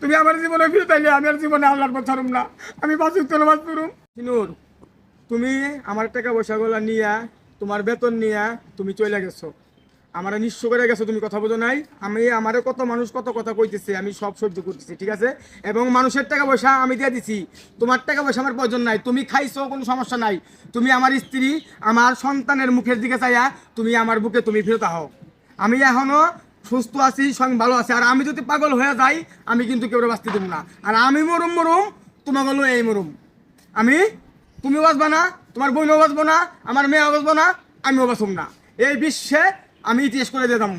তুমি আমার জীবনে ফিরে তাইলে আমি আর জীবনে আল্লাহর পথ ছাড়ুম না। আমি বাঁচুক তো নামাজ পড়ুম সিনুর তুমি আমার টাকা পয়সাগুলো নিয়া, তোমার বেতন নিয়া তুমি চলে গেছো। আমার নিঃস্ব করে গেছো, তুমি কথা বোঝো নাই? আমি আমারও কত মানুষ কত কথা কইতেছে, আমি সব সহ্য করতেছি, ঠিক আছে? এবং মানুষের টাকা পয়সা আমি দিয়ে দিছি। তোমার টাকা পয়সা আমার প্রয়োজন নাই। তুমি খাইছো, কোনো সমস্যা নাই। তুমি আমার স্ত্রী, আমার সন্তানের মুখের দিকে চাইয়া তুমি আমার বুকে তুমি ফেরত আহো। আমি এখনও সুস্থ আছি সঙ্গে ভালো আছি। আর আমি যদি পাগল হয়ে যাই আমি কিন্তু কেউ বাঁচতে দেবো না। আর আমি মরুম মরুম তোমাকে এই মরুম। আমি তুমিও বাঁচবা না তোমার বোনও বাঁচবো না আমার মেয়েও বাঁচবো না আমিও বাঁচব না। এই বিশ্বে আমি ইতিহাস করে দিতাম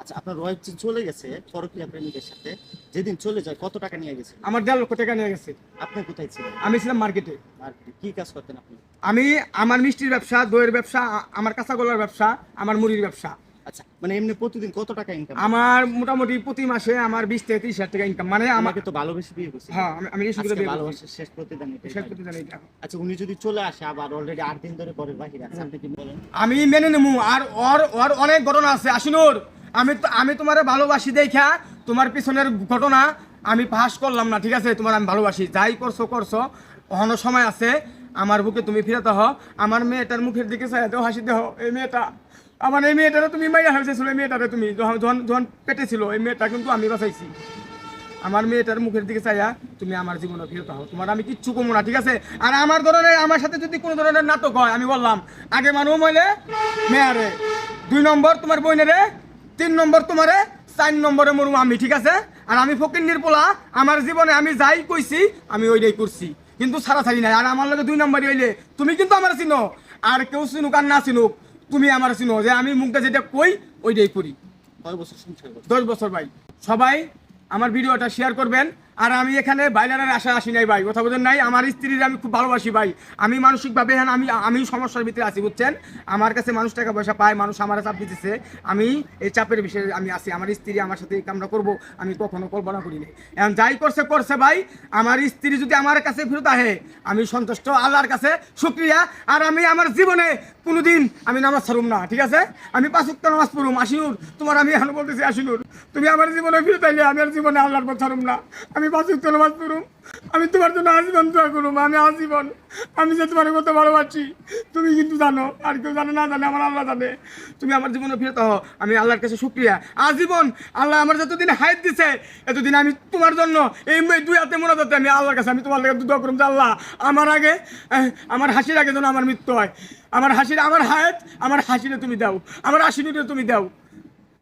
আচ্ছা আপনার ওয়াইফ যে চলে গেছে পরকীয়া প্রেমিকের সাথে যেদিন চলে যায় কত টাকা নিয়ে গেছে আমার দেড় লক্ষ টাকা নিয়ে গেছে। আপনি কোথায় ছিলেন? আমি ছিলাম মার্কেটে। আর কি কাজ করতেন আপনি? আমি আমার মিষ্টির ব্যবসা দইয়ের ব্যবসা আমার কাঁচাগোলার ব্যবসা আমার মুড়ির ব্যবসা। আচ্ছা মানে এমনি প্রতিদিন কত টাকা ইনকাম আমার মোটামুটি প্রতি মাসে আমার বিশ থেকে ত্রিশ হাজার টাকা ইনকাম মানে আমাকে তো ভালোবেসে বিয়ে করছে। হ্যাঁ আমি- আমি এই বিয়ে করছি। শেষ প্রতিদান শেষ। করতে জানি এটা। আচ্ছা উনি যদি চলে আসে আবার অলরেডি আট দিন ধরে পরের বাহিরে আছে আপনি কি বলেন? আমি মেনে নেব। আর ওর ওর অনেক ঘটনা আছে। আসিনুর আমি আমি তোমার ভালোবাসি দেখা তোমার পিছনের ঘটনা আমি পাস করলাম না ঠিক আছে? তোমার আমি ভালোবাসি। যাই করছ করছ। অহনো সময় আছে। আমার বুকে তুমি ফিরাতে হও, আমার মেয়েটার মুখের দিকে চাই দেও, হাসি দেহ এই মেয়েটা। আমার এই মেয়েটারে তুমি মাইয়া হাসেছিল এই মেয়েটারে তুমি। যখন যখন যখন পেটে ছিল এই মেয়েটা কিন্তু আমি বাঁচাইছি। আমার মেয়েটার মুখের দিকে চাইয়া তুমি আমার জীবনে ফিরতে হও। তোমার আমি কিচ্ছু কমো না, ঠিক আছে? আর আমার ধরনের, আমার সাথে যদি কোনো ধরনের নাটক হয়, আমি বললাম, আগে মানুষ মইলে মেয়ারে, দুই নম্বর তোমার বইনেরে, তিন নম্বর তোমারে, চার নম্বরে মরুম আমি, ঠিক আছে? আর আমি ফকির নির্পোলা আমার জীবনে আমি যাই কইছি, আমি ওইটাই করছি। কিন্তু সারা ছাড়ি নাই। আর আমার লগে দুই নম্বরই হইলে তুমি কিন্তু আমার চিনো। আর কেউ চিনুক আর না চিনুক তুমি আমার চিনো যে আমি মুখটা যেটা কই ওইটাই করি। দশ বছর ভাই। সবাই আমার ভিডিওটা শেয়ার করবেন। আর আমি এখানে বাইলারের আশা আসি নাই ভাই, কথা বলেন নাই। আমার স্ত্রীর আমি খুব ভালোবাসি ভাই। আমি মানসিকভাবে হ্যাঁ আমি আমি সমস্যার ভিতরে আছি, বুঝছেন? আমার কাছে মানুষ টাকা পয়সা পায়, মানুষ আমার চাপ দিতেছে। আমি এই চাপের বিষয়ে আমি আছি, আমার স্ত্রী আমার সাথে কামটা করব, আমি কখনো কল্পনা করি নাই। এখন যাই করছে করছে ভাই, আমার স্ত্রী যদি আমার কাছে ফেরত আহে, আমি সন্তুষ্ট, আল্লাহর কাছে সুক্রিয়া আর আমি আমার জীবনে কোনোদিন আমি নামাজ ছাড়ুম না, ঠিক আছে? আমি পাঁচক্ত নামাজ পড়ুম আশিনুর তোমার আমি এখন বলতেছি আশিনুর তুমি আমার জীবনে ফিরে আইলে আমি আর জীবনে আল্লাহর পথ ছাড়ুম না। আমি পাঁচক্ত নামাজ পড়ুম আমি তোমার জন্য আজীবন দোয়া করুম, আমি আজীবন। আমি যে তোমার কত ভালোবাসি, তুমি কিন্তু জানো, আর কেউ জানে না জানে, আমার আল্লাহ জানে। তুমি আমার জীবনে ফিরতে হও, আমি আল্লাহর কাছে শুক্রিয়া। আজীবন আল্লাহ আমার যতদিন হায়াত দিছে, এতদিন আমি তোমার জন্য এই দুই হাতে মনে করতে আমি আল্লাহর কাছে আমি তোমার লাগে দোয়া করুম যে আল্লাহ, আমার আগে আমার হাসির আগে যেন আমার মৃত্যু হয়। আমার হাসির আমার হায়াত, আমার হাসিরে তুমি দাও। আমার আশিনুরে তুমি দাও।